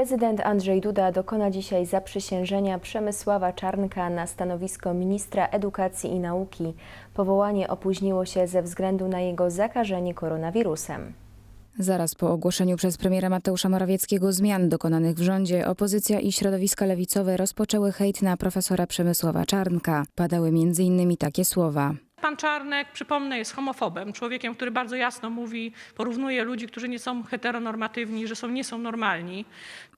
Prezydent Andrzej Duda dokona dzisiaj zaprzysiężenia Przemysława Czarnka na stanowisko ministra edukacji i nauki. Powołanie opóźniło się ze względu na jego zakażenie koronawirusem. Zaraz po ogłoszeniu przez premiera Mateusza Morawieckiego zmian dokonanych w rządzie, opozycja i środowiska lewicowe rozpoczęły hejt na profesora Przemysława Czarnka. Padały m.in. takie słowa. Pan Czarnek, przypomnę, jest homofobem, człowiekiem, który bardzo jasno mówi, porównuje ludzi, którzy nie są heteronormatywni, że są, nie są normalni.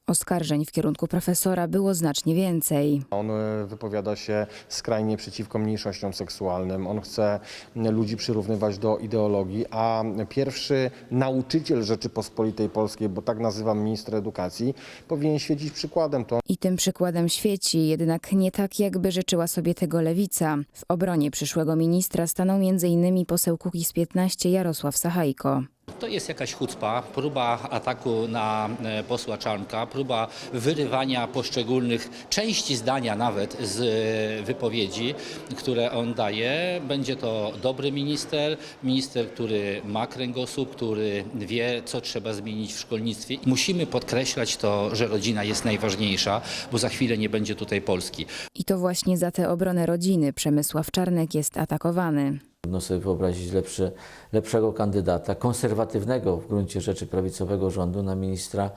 Oskarżeń w kierunku profesora było znacznie więcej. On e, wypowiada się skrajnie przeciwko mniejszościom seksualnym. On chce ludzi przyrównywać do ideologii, a pierwszy nauczyciel Rzeczypospolitej Polskiej, bo tak nazywam ministra edukacji, powinien świecić przykładem. To I tym przykładem świeci, jednak nie tak, jakby życzyła sobie tego lewica. W obronie przyszłego ministra stanął m.in. poseł Kukiz 15 Jarosław Sachajko. To jest jakaś chucpa, próba ataku na e, posła Czarnka, próba wyrywania poszczególnych części zdania nawet z e, wypowiedzi, które on daje. Będzie to dobry minister, minister, który ma kręgosłup, który wie, co trzeba zmienić w szkolnictwie. Musimy podkreślać to, że rodzina jest najważniejsza, bo za chwilę nie będzie tutaj Polski. I to właśnie za tę obronę rodziny Przemysław Czarnek jest atakowany. Trudno sobie wyobrazić lepszy, lepszego kandydata, konserwatywnego w gruncie rzeczy prawicowego rządu na ministra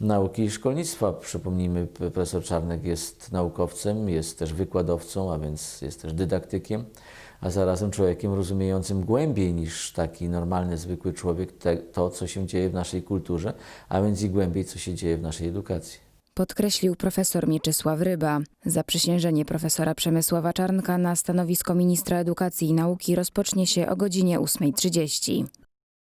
nauki i szkolnictwa. Przypomnijmy, profesor Czarnek jest naukowcem, jest też wykładowcą, a więc jest też dydaktykiem, a zarazem człowiekiem rozumiejącym głębiej niż taki normalny, zwykły człowiek te, to, co się dzieje w naszej kulturze, a więc i głębiej, co się dzieje w naszej edukacji. Podkreślił profesor Mieczysław Ryba. Zaprzysiężenie profesora Przemysława Czarnka na stanowisko ministra edukacji i nauki rozpocznie się o godzinie 8.30.